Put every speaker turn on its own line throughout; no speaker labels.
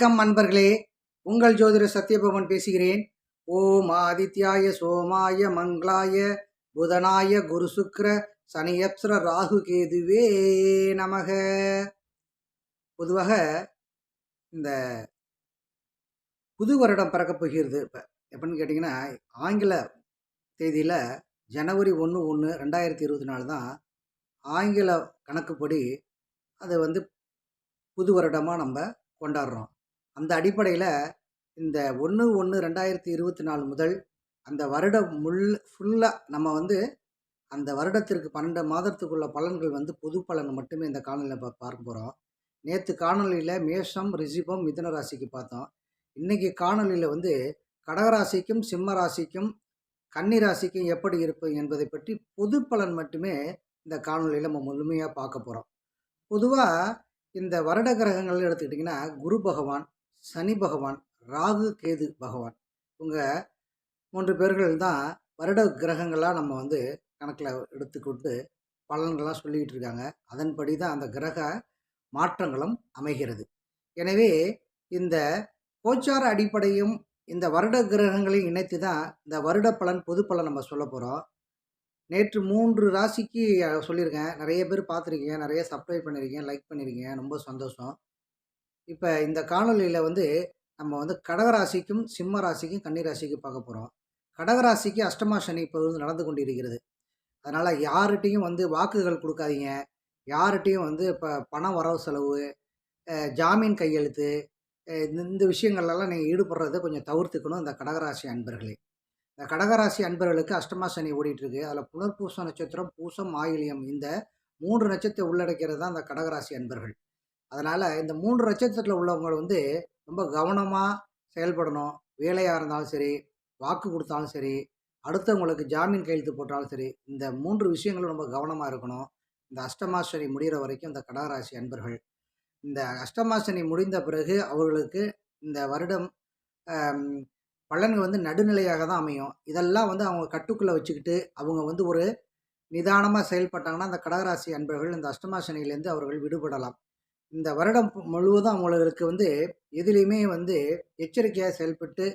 வணக்கம் அன்பர்களே. உங்கள் ஜோதிட சத்யபவன் பேசுகிறேன். ஓம் ஆதித்யாய சோமாய மங்களாய புதனாய குரு சுக்ர சனியப்சர ராகு கேதுவே நமக. பொதுவாக இந்த புது வருடம் பிறக்கப் போகிறது இப்போ. எப்படின்னு கேட்டிங்கன்னா ஆங்கில தேதியில் ஜனவரி ஒன்று ஒன்று ரெண்டாயிரத்தி இருபத்தி நாலு தான் ஆங்கில கணக்குப்படி அதை வந்து புது வருடமாக நம்ம கொண்டாடுறோம். அந்த அடிப்படையில் இந்த ஒன்று ஒன்று ரெண்டாயிரத்தி இருபத்தி நாலு முதல் அந்த வருடம் முள் ஃபுல்லாக நம்ம வந்து அந்த வருடத்திற்கு பன்னெண்டு மாதத்துக்குள்ள பலன்கள் வந்து பொது பலன் மட்டுமே இந்த காணொலியில் இப்போ பார்க்க போகிறோம் நேற்று காணொலியில் மேஷம் ரிஷிபம் மிதன ராசிக்கு பார்த்தோம். இன்றைக்கி காணொலியில் வந்து கடகராசிக்கும் சிம்ம ராசிக்கும் கன்னி ராசிக்கும் எப்படி இருப்பது என்பதை பற்றி பொது பலன் மட்டுமே இந்த காணொலியில் நம்ம முழுமையாக பார்க்க போகிறோம் பொதுவாக இந்த வருட கிரகங்கள் எடுத்துக்கிட்டிங்கன்னா குரு பகவான் சனி பகவான் ராகு கேது பகவான் இவங்க மூன்று பேர்கள் தான் வருட கிரகங்களாக நம்ம வந்து கணக்கில் எடுத்துக்கொண்டு பலன்கள்லாம் சொல்லிக்கிட்டு இருக்காங்க. அதன்படி தான் அந்த கிரக மாற்றங்களும் அமைகிறது. எனவே இந்த கோச்சார அடிப்படையும் இந்த வருட கிரகங்களையும் இணைத்து தான் இந்த வருட பலன் பொது பலன் நம்ம சொல்ல போகிறோம் நேற்று மூன்று ராசிக்கு சொல்லியிருக்கேன். நிறைய பேர் பார்த்துருக்கீங்க. நிறைய சப்ஸ்கிரைப் பண்ணியிருக்கீங்க. லைக் பண்ணியிருக்கீங்க. ரொம்ப சந்தோஷம். இப்போ இந்த காணொலியில் வந்து நம்ம வந்து கடகராசிக்கும் சிம்ம ராசிக்கும் கன்னிராசிக்கும் பார்க்க போகிறோம் கடகராசிக்கு அஷ்டமா சனி இப்போ வந்து நடந்து கொண்டிருக்கிறது. அதனால் யார்கிட்டையும் வந்து வாக்குகள் கொடுக்காதீங்க. யார்கிட்டையும் வந்து இப்போ பணம் வரவு செலவு ஜாமீன் கையெழுத்து இந்த இந்த விஷயங்கள்லாம் நீங்கள் ஈடுபடுறத கொஞ்சம் தவிர்த்துக்கணும் இந்த கடகராசி அன்பர்களே. இந்த கடகராசி அன்பர்களுக்கு அஷ்டமா சனி ஓடிட்டுருக்கு. அதில் புனர்பூச நட்சத்திரம் பூசம் ஆயிலியம் இந்த மூன்று நட்சத்திரம் உள்ளடக்கிறது தான் இந்த கடகராசி அன்பர்கள். அதனால் இந்த மூன்று நட்சத்திரத்தில் உள்ளவங்க வந்து ரொம்ப கவனமாக செயல்படணும். வேலையாக இருந்தாலும் சரி வாக்கு கொடுத்தாலும் சரி அடுத்தவங்களுக்கு ஜாமீன் கையெழுத்து போட்டாலும் சரி இந்த மூன்று விஷயங்களும் ரொம்ப கவனமாக இருக்கணும். இந்த அஷ்டமாசனி முடிகிற வரைக்கும் இந்த கடகராசி அன்பர்கள். இந்த அஷ்டமாசனி முடிந்த பிறகு அவர்களுக்கு இந்த வருடம் பலன்கள் வந்து நடுநிலையாக தான் அமையும். இதெல்லாம் வந்து அவங்க கட்டுக்குள்ளே வச்சுக்கிட்டு அவங்க வந்து ஒரு நிதானமாக செயல்பட்டாங்கன்னா அந்த கடகராசி அன்பர்கள் இந்த அஷ்டமாசனியிலேருந்து அவர்கள் விடுபடலாம். இந்த வருடம் முழுவதும் அவங்களுக்கு வந்து எதுலேயுமே வந்து எச்சரிக்கையாக செயல்பட்டு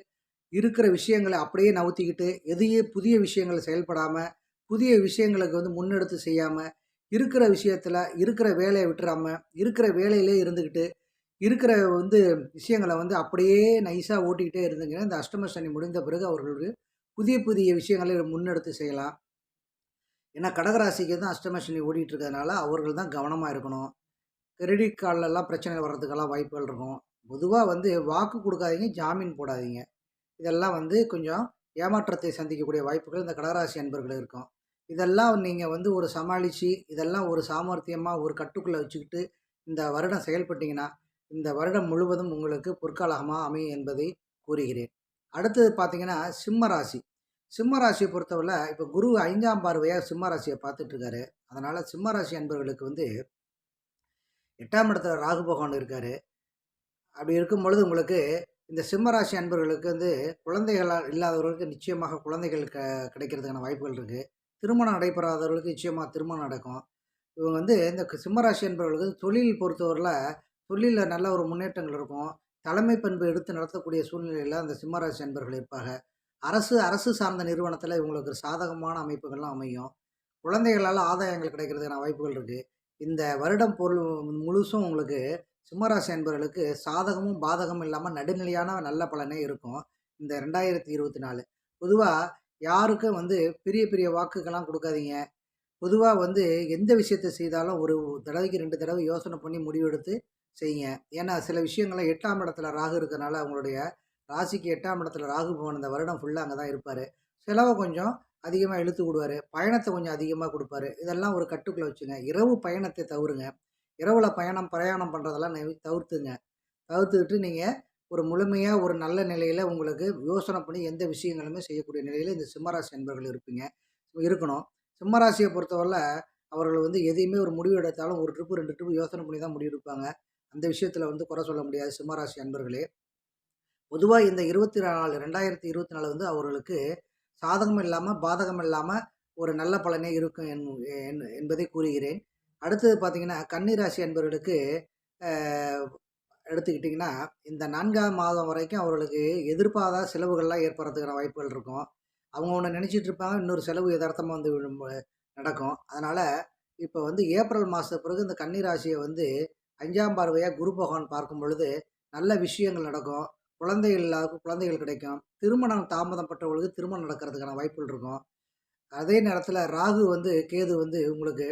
இருக்கிற விஷயங்களை அப்படியே நவுத்திக்கிட்டு எதையே புதிய விஷயங்களை செயல்படாமல் புதிய விஷயங்களுக்கு வந்து முன்னெடுத்து செய்யாமல் இருக்கிற விஷயத்தில் இருக்கிற வேலையை விட்டுறாமல் இருக்கிற வேலையிலே இருந்துக்கிட்டு இருக்கிற வந்து விஷயங்களை வந்து அப்படியே நைஸாக ஓட்டிக்கிட்டே இருந்தீங்கன்னா இந்த அஷ்டம சனி முடிந்த பிறகு அவர்களுக்கு புதிய புதிய விஷயங்களை முன்னெடுத்து செய்யலாம். ஏன்னா கடகராசிக்கு தான் அஷ்டம சனி ஓடிட்டு இருக்கிறதுனால அவர்கள் தான் கவனமாக இருக்கணும். கிரெடிட் கார்டிலலாம் பிரச்சனை வர்றதுக்கெல்லாம் வாய்ப்புகள் இருக்கும். பொதுவாக வந்து வாக்கு கொடுக்காதீங்க ஜாமீன் போடாதீங்க. இதெல்லாம் வந்து கொஞ்சம் ஏமாற்றத்தை சந்திக்கக்கூடிய வாய்ப்புகள் இந்த கடகராசி அன்பர்கள் இருக்கும். இதெல்லாம் நீங்கள் வந்து ஒரு சமாளித்து இதெல்லாம் ஒரு சாமர்த்தியமாக ஒரு கட்டுக்குள்ளே வச்சுக்கிட்டு இந்த வருடம் செயல்பட்டீங்கன்னா இந்த வருடம் முழுவதும் உங்களுக்கு பொற்காலகமாக அமையும் என்பதை கூறுகிறேன். அடுத்தது பார்த்தீங்கன்னா சிம்ம ராசி. சிம்ம ராசியை பொறுத்தவரை இப்போ குரு ஐந்தாம் பார்வையாக சிம்ம ராசியை பார்த்துட்ருக்காரு அதனால் சிம்ம ராசி அன்பர்களுக்கு வந்து எட்டாம் இடத்துல ராகு பகவான் இருக்காரு. அப்படி இருக்கும் பொழுது உங்களுக்கு இந்த சிம்மராசி அன்பர்களுக்கு வந்து குழந்தைகளால் இல்லாதவர்களுக்கு நிச்சயமாக குழந்தைகள் க கிடைக்கிறதுக்கான வாய்ப்புகள் இருக்குது திருமணம் நடைபெறாதவர்களுக்கு நிச்சயமாக திருமணம் நடக்கும். இவங்க வந்து இந்த சிம்மராசி அன்பர்களுக்கு தொழில் பொறுத்தவரையில் தொழிலில் நல்ல ஒரு முன்னேற்றங்கள் இருக்கும். தலைமை பண்பு எடுத்து நடத்தக்கூடிய சூழ்நிலையில் அந்த சிம்மராசி அன்பர்கள் இருப்பாங்க. அரசு அரசு சார்ந்த நிறுவனத்தில் இவங்களுக்கு சாதகமான அமைப்புகள்லாம் அமையும். குழந்தைகளால் ஆதாயங்கள் கிடைக்கிறதுக்கான வாய்ப்புகள் இருக்குது இந்த வருடம் பொருள் முழுசும் உங்களுக்கு சிம்மராசி என்பவர்களுக்கு சாதகமும் பாதகமும் இல்லாமல் நடுநிலையான நல்ல பலனே இருக்கும். இந்த ரெண்டாயிரத்தி இருபத்தி நாலு. பொதுவாக யாருக்கும் வந்து பெரிய பெரிய வாக்குகள்லாம் கொடுக்காதீங்க. பொதுவாக வந்து எந்த விஷயத்தை செய்தாலும் ஒரு தடவைக்கு ரெண்டு தடவை யோசனை பண்ணி முடிவெடுத்து செய்யுங்க. ஏன்னா சில விஷயங்கள்லாம் எட்டாம் இடத்துல ராகு இருக்கிறனால அவங்களுடைய ராசிக்கு எட்டாம் இடத்துல ராகு பகவான் இந்த வருடம் ஃபுல்லாக அங்கே தான் இருப்பார். செலவை கொஞ்சம் அதிகமாக இழுத்து விடுவார். பயணத்தை கொஞ்சம் அதிகமாக கொடுப்பாரு. இதெல்லாம் ஒரு கட்டுக்குள்ளே வச்சுங்க. இரவு பயணத்தை தவிருங்க இரவில் பயணம் பிரயாணம் பண்ணுறதெல்லாம் தவிர்த்துங்க. தவிர்த்துக்கிட்டு நீங்கள் ஒரு முழுமையாக ஒரு நல்ல நிலையில் உங்களுக்கு யோசனை பண்ணி எந்த விஷயங்களுமே செய்யக்கூடிய நிலையில் இந்த சிம்மராசி அன்பர்கள் இருப்பீங்க. இருக்கணும். சிம்மராசியை பொறுத்தவரை அவர்கள் வந்து எதையுமே ஒரு முடிவு எடுத்தாலும் ஒரு ட்ரிப்பு ரெண்டு ட்ரிப்பு யோசனை பண்ணி தான் முடிவு எடுப்பாங்க. அந்த விஷயத்தில் வந்து குறை சொல்ல முடியாது சிம்மராசி அன்பர்களே. பொதுவாக இந்த இருபத்தி நாலு ரெண்டாயிரத்தி இருபத்தி நாலு வந்து அவர்களுக்கு சாதகம் இல்லாமல் பாதகம் இல்லாமல் ஒரு நல்ல பலனே இருக்கும் என்- என்- என்பதை கூறுகிறேன். அடுத்தது பார்த்தீங்கன்னா கன்னிராசி என்பவர்களுக்கு எடுத்துக்கிட்டிங்கன்னா இந்த நான்காம் மாதம் வரைக்கும் அவர்களுக்கு எதிர்பாராத செலவுகள்லாம் ஏற்படுறதுக்கான வாய்ப்புகள் இருக்கும். அவங்க ஒன்று நினச்சிட்டு இருப்பாங்க இன்னொரு செலவு யதார்த்தமாக வந்து நடக்கும். அதனால் இப்போ வந்து ஏப்ரல் மாதத்து பிறகு இந்த கன்னிராசியை வந்து அஞ்சாம் பார்வையாக குரு பகவான் பார்க்கும் பொழுது நல்ல விஷயங்கள் நடக்கும். குழந்தைகள் இல்லாத குழந்தைகள் கிடைக்கும். திருமணம் தாமதப்பட்டவர்களுக்கு திருமணம் நடக்கிறதுக்கான வாய்ப்புகள் இருக்கும். அதே நேரத்தில் ராகு வந்து கேது வந்து உங்களுக்கு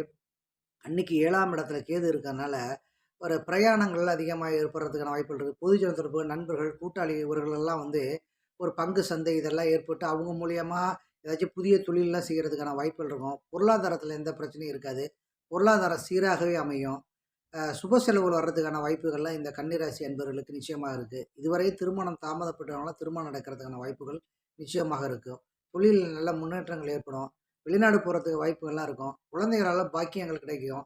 அன்னைக்கு ஏழாம் இடத்துல கேது இருக்கிறதுனால ஒரு பிரயாணங்கள் அதிகமாக ஏற்படுறதுக்கான வாய்ப்புகள் இருக்குது பொதுஜன தொடர்பு நண்பர்கள் கூட்டாளி இவர்களெல்லாம் வந்து ஒரு பங்கு சந்தை இதெல்லாம் ஏற்பட்டு அவங்க மூலியமாக ஏதாச்சும் புதிய தொழிலெலாம் செய்கிறதுக்கான வாய்ப்புகள் இருக்கும். பொருளாதாரத்தில் எந்த பிரச்சனையும் இருக்காது. பொருளாதாரம் சீராகவே அமையும். சுப செலவுகள் வர்றதுக்கான வாய்ப்புகள்லாம் இந்த கன்னிராசி அன்பர்களுக்கு நிச்சயமாக இருக்குது இதுவரை திருமணம் தாமதப்பட்டவங்களாம் திருமணம் நடக்கிறதுக்கான வாய்ப்புகள் நிச்சயமாக இருக்கும். தொழிலில் நல்ல முன்னேற்றங்கள் ஏற்படும். வெளிநாடு போகிறதுக்கு வாய்ப்புகள்லாம் இருக்கும். குழந்தைகளால் பாக்கியங்கள் கிடைக்கும்.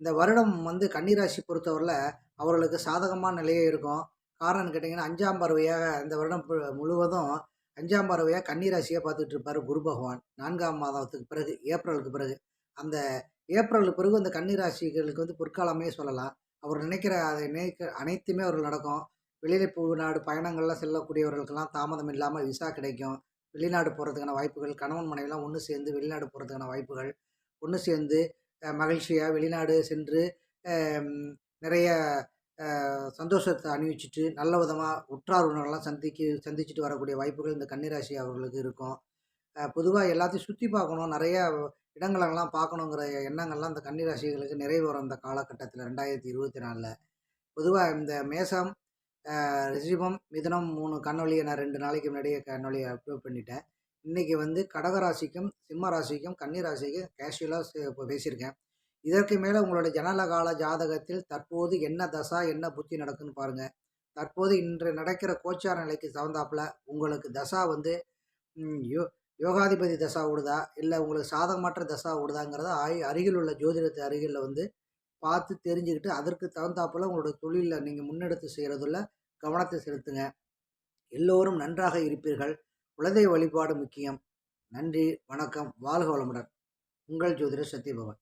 இந்த வருடம் வந்து கன்னிராசி பொறுத்தவரையில் அவர்களுக்கு சாதகமான நிலையே இருக்கும். காரணம் கேட்டிங்கன்னா அஞ்சாம் பார்வையாக இந்த வருடம் முழுவதும் அஞ்சாம் பார்வையாக கன்னிராசியாக பார்த்துட்டு இருப்பார் குரு பகவான். நான்காம் மாதத்துக்கு பிறகு ஏப்ரலுக்கு பிறகு அந்த ஏப்ரலுக்கு பிறகு அந்த கன்னிராசிகளுக்கு வந்து பொற்காலமே சொல்லலாம். அவர் நினைக்கிற அதை நினைக்க அனைத்துமே அவர்கள் நடக்கும். வெளியில நாடு பயணங்கள்லாம் செல்லக்கூடியவர்களுக்கெல்லாம் தாமதம் இல்லாமல் விசா கிடைக்கும். வெளிநாடு போகிறதுக்கான வாய்ப்புகள் கணவன் மனைவிலாம் ஒன்று சேர்ந்து வெளிநாடு போகிறதுக்கான வாய்ப்புகள். ஒன்று சேர்ந்து மகிழ்ச்சியாக வெளிநாடு சென்று நிறைய சந்தோஷத்தை அணிவிச்சிட்டு நல்ல விதமாக உற்றார் உறவினர்கள்லாம் சந்திக்கு சந்திச்சுட்டு வரக்கூடிய வாய்ப்புகள் இந்த கன்னிராசி அவர்களுக்கு இருக்கும். பொதுவாக எல்லாத்தையும் சுற்றி பார்க்கணும். நிறையா இடங்களெல்லாம் பார்க்கணுங்கிற எண்ணங்கள்லாம் இந்த கன்னிராசிகளுக்கு நிறைவேறும் இந்த காலகட்டத்தில் ரெண்டாயிரத்தி இருபத்தி நாலில். பொதுவாக இந்த மேசம் ரிஷிபம் மிதனம் மூணு கண்ணொலியை நான் ரெண்டு நாளைக்கு முன்னாடியே கண்ணொலியை அப்லோட் பண்ணிட்டேன். இன்றைக்கி வந்து கடகராசிக்கும் சிம்ம ராசிக்கும் கன்னிராசிக்கும் கேஷுவலாக இப்போ பேசியிருக்கேன். இதற்கு மேலே உங்களோட ஜனனகால ஜாதகத்தில் தற்போது என்ன தசா என்ன புத்தி நடக்குன்னு பாருங்கள் தற்போது இன்று நடக்கிற கோச்சார நிலைக்கு தகுந்தாப்புல உங்களுக்கு தசா வந்து யோ யோகாதிபதி தசா ஓடுதா? இல்லை உங்களுக்கு சாதகமற்ற தசா விடுதாங்கிறத ஆய் அருகில் உள்ள ஜோதிடத்தை அருகில் வந்து பார்த்து தெரிஞ்சுக்கிட்டு அதற்கு தகுந்தாப்புல உங்களோட தொழிலில் நீங்கள் முன்னெடுத்து செய்கிறதுல கவனத்தை செலுத்துங்க. எல்லோரும் நன்றாக இருப்பீர்கள். குழந்தை வழிபாடு முக்கியம். நன்றி வணக்கம். வாழ்க வளமுடன். உங்கள் ஜோதிடர் சத்யபவன்.